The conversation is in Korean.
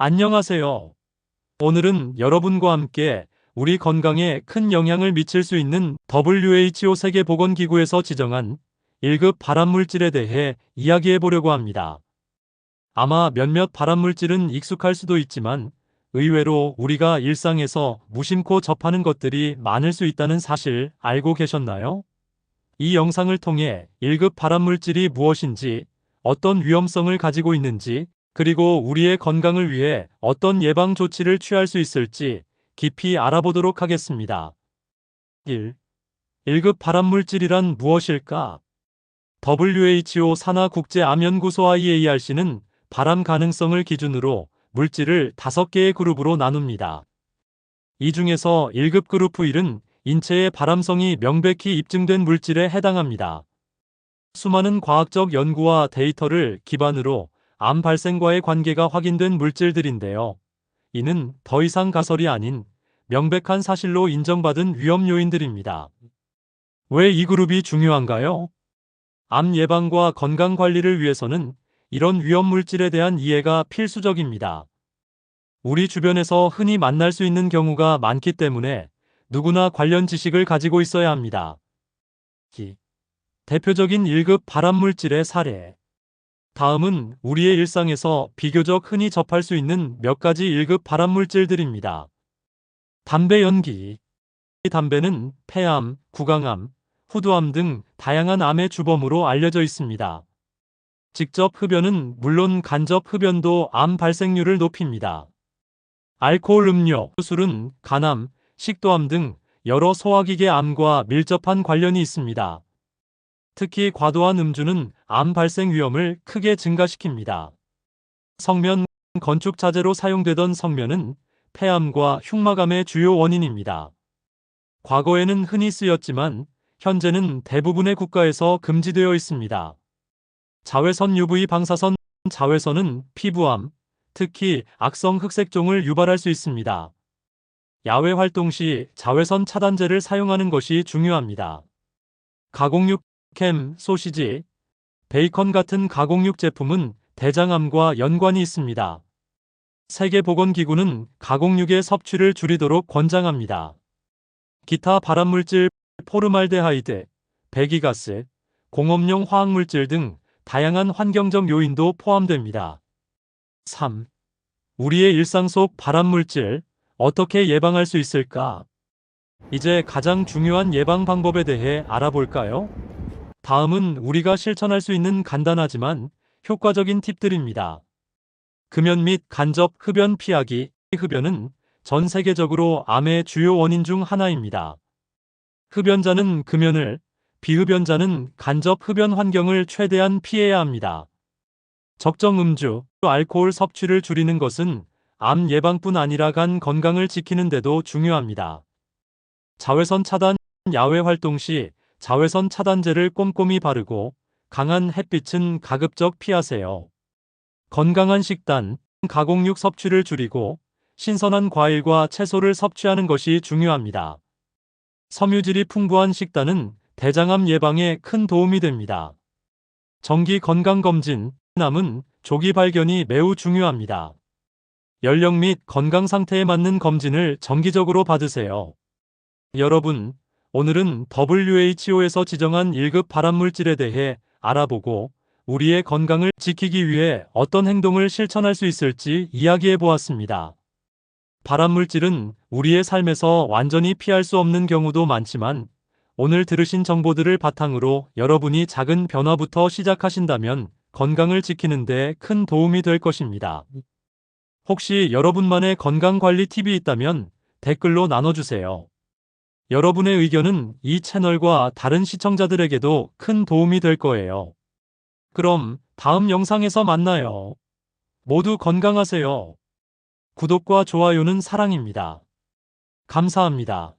안녕하세요. 오늘은 여러분과 함께 우리 건강에 큰 영향을 미칠 수 있는 WHO 세계보건기구에서 지정한 1급 발암물질에 대해 이야기해 보려고 합니다. 아마 몇몇 발암물질은 익숙할 수도 있지만 의외로 우리가 일상에서 무심코 접하는 것들이 많을 수 있다는 사실 알고 계셨나요? 이 영상을 통해 1급 발암물질이 무엇인지, 어떤 위험성을 가지고 있는지, 그리고 우리의 건강을 위해 어떤 예방 조치를 취할 수 있을지 깊이 알아보도록 하겠습니다. 1. 1급 발암물질이란 무엇일까? WHO 산하국제암연구소 IARC는 발암 가능성을 기준으로 물질을 5개의 그룹으로 나눕니다. 이 중에서 1급 그룹 1은 인체의 발암성이 명백히 입증된 물질에 해당합니다. 수많은 과학적 연구와 데이터를 기반으로 암 발생과의 관계가 확인된 물질들인데요. 이는 더 이상 가설이 아닌 명백한 사실로 인정받은 위험 요인들입니다. 왜 이 그룹이 중요한가요? 암 예방과 건강 관리를 위해서는 이런 위험 물질에 대한 이해가 필수적입니다. 우리 주변에서 흔히 만날 수 있는 경우가 많기 때문에 누구나 관련 지식을 가지고 있어야 합니다. 기. 대표적인 1급 발암물질의 사례. 다음은 우리의 일상에서 비교적 흔히 접할 수 있는 몇 가지 1급 발암물질들입니다. 담배 연기. 이 담배는 폐암, 구강암, 후두암 등 다양한 암의 주범으로 알려져 있습니다. 직접 흡연은 물론 간접 흡연도 암 발생률을 높입니다. 알코올 음료, 술은 간암, 식도암 등 여러 소화기계 암과 밀접한 관련이 있습니다. 특히 과도한 음주는 암 발생 위험을 크게 증가시킵니다. 성면, 건축 자재로 사용되던 성면은 폐암과 흉막암의 주요 원인입니다. 과거에는 흔히 쓰였지만 현재는 대부분의 국가에서 금지되어 있습니다. 자외선 UV 방사선 자외선은 피부암, 특히 악성 흑색종을 유발할 수 있습니다. 야외 활동 시 자외선 차단제를 사용하는 것이 중요합니다. 가공육, 캠, 소시지, 베이컨 같은 가공육 제품은 대장암과 연관이 있습니다. 세계보건기구는 가공육의 섭취를 줄이도록 권장합니다. 기타 발암물질 포르말데하이드, 배기가스, 공업용 화학물질 등 다양한 환경적 요인도 포함됩니다. 3. 우리의 일상 속 발암물질 어떻게 예방할 수 있을까? 이제 가장 중요한 예방 방법에 대해 알아볼까요? 다음은 우리가 실천할 수 있는 간단하지만 효과적인 팁들입니다. 금연 및 간접 흡연 피하기. 흡연은 전 세계적으로 암의 주요 원인 중 하나입니다. 흡연자는 금연을, 비흡연자는 간접 흡연 환경을 최대한 피해야 합니다. 적정 음주, 알코올 섭취를 줄이는 것은 암 예방뿐 아니라 간 건강을 지키는 데도 중요합니다. 자외선 차단, 야외 활동 시 자외선 차단제를 꼼꼼히 바르고 강한 햇빛은 가급적 피하세요. 건강한 식단, 가공육 섭취를 줄이고 신선한 과일과 채소를 섭취하는 것이 중요합니다. 섬유질이 풍부한 식단은 대장암 예방에 큰 도움이 됩니다. 정기 건강검진, 암은 조기 발견이 매우 중요합니다. 연령 및 건강 상태에 맞는 검진을 정기적으로 받으세요. 여러분, 오늘은 WHO에서 지정한 1급 발암물질에 대해 알아보고 우리의 건강을 지키기 위해 어떤 행동을 실천할 수 있을지 이야기해 보았습니다. 발암물질은 우리의 삶에서 완전히 피할 수 없는 경우도 많지만 오늘 들으신 정보들을 바탕으로 여러분이 작은 변화부터 시작하신다면 건강을 지키는데 큰 도움이 될 것입니다. 혹시 여러분만의 건강관리 팁이 있다면 댓글로 나눠주세요. 여러분의 의견은 이 채널과 다른 시청자들에게도 큰 도움이 될 거예요. 그럼 다음 영상에서 만나요. 모두 건강하세요. 구독과 좋아요는 사랑입니다. 감사합니다.